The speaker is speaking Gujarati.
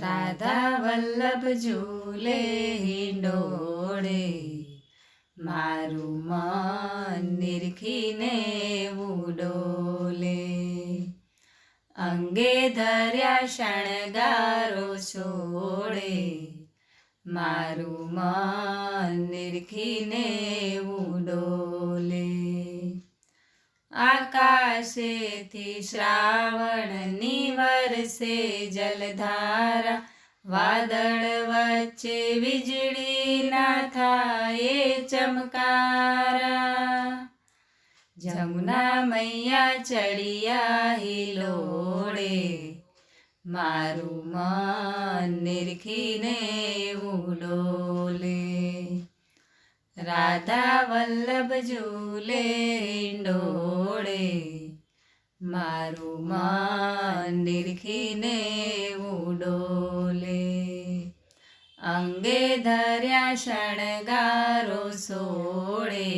રાધા વલ્લભ ઝૂલે ડોળે મારું મન નિરખીને ઉડોલે અંગે ધર્યા શણગારો છોડે, મારું મન નિરખીને ઉડોલે આકાશેથી શ્રાવણની વરસે જલધારા. વાદળ વચ્ચે વીજળીના થાય ચમકારા. જમુના મૈયા ચડિયા હિલોડે. મારું મન નિરખીને ઉડોલે. રાધા વલ્લભ ઝૂલે હિંડોળે. મારું માન નિરખીને ઉડોલે અંગે ધર્યા શણગારો સોળે